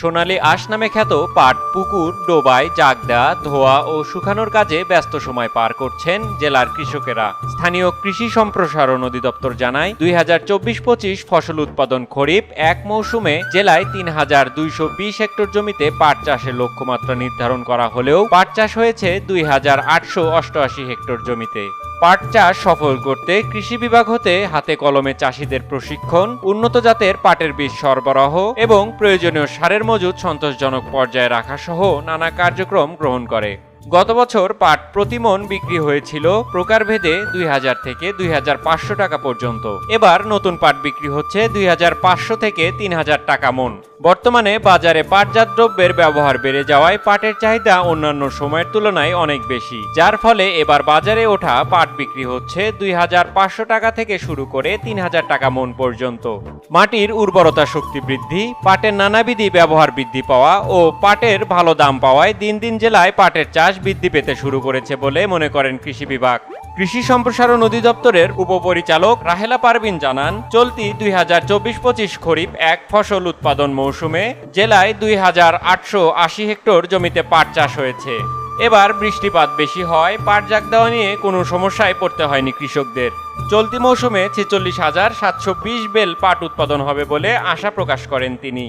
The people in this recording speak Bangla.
সোনালী আঁশ নামে খ্যাত পাট, পুকুর ডোবায় জাগদা, ধোয়া ও শুকানোর কাজে ব্যস্ত সময় পার করছেন জেলার কৃষকেরা। স্থানীয় কৃষি সম্প্রসারণ অধিদপ্তর জানায়, দুই হাজার চব্বিশ পঁচিশ ফসল উৎপাদন খরিফ এক মৌসুমে জেলায় তিন হাজার দুইশো বিশ হেক্টর জমিতে পাট চাষের লক্ষ্যমাত্রা নির্ধারণ করা হলেও পাট চাষ হয়েছে দুই হাজার আটশো অষ্টআশি হেক্টর জমিতে। পাট চাষ সফল করতে কৃষি বিভাগ হতে হাতে কলমে চাষিদের প্রশিক্ষণ, উন্নত জাতের পাটের বীজ সরবরাহ এবং প্রয়োজনীয় সারের মজুদ সন্তোষজনক পর্যায়ে রাখা সহ নানা কার্যক্রম গ্রহণ করে। গত বছর পাট প্রতিমন বিক্রি হয়েছিল প্রকারভেদে দুই হাজার থেকে দুই হাজার পাঁচশো টাকা পর্যন্ত। এবার নতুন পাট বিক্রি হচ্ছে দুই হাজার পাঁচশো থেকে তিন হাজার টাকা মন। বর্তমানে বাজারে পাটজাত দ্রব্যের ব্যবহার বেড়ে যাওয়ায় পাটের চাহিদা অন্যান্য সময়ের তুলনায় অনেক বেশি। যার ফলে এবার বাজারে ওঠা পাট বিক্রি হচ্ছে দুই হাজার পাঁচশো টাকা থেকে শুরু করে তিন হাজার টাকা মন পর্যন্ত। মাটির উর্বরতা শক্তি বৃদ্ধি, পাটের নানাবিধি ব্যবহার বৃদ্ধি পাওয়া ও পাটের ভালো দাম পাওয়ায় দিন দিন জেলায় পাটের চাষ বৃদ্ধি পেতে শুরু করেছে বলে মনে করেন কৃষি বিভাগ। কৃষি সম্প্রসারণ অধিদপ্তরের উপপরিচালক রাহেলা পারভিন জানান, চলতি দুই হাজার চব্বিশ পঁচিশ খরিফ এক ফসল উৎপাদন মৌসুমে জেলায় দুই হাজার আটশো আশি হেক্টর জমিতে পাট চাষ হয়েছে। এবার বৃষ্টিপাত বেশি হয়, পাট জাগ দেওয়া নিয়ে কোনো সমস্যায় পড়তে হয়নি কৃষকদের। চলতি মৌসুমে ছেচল্লিশ হাজার সাতশো বিশ বেল পাট উৎপাদন হবে বলে আশা প্রকাশ করেন তিনি।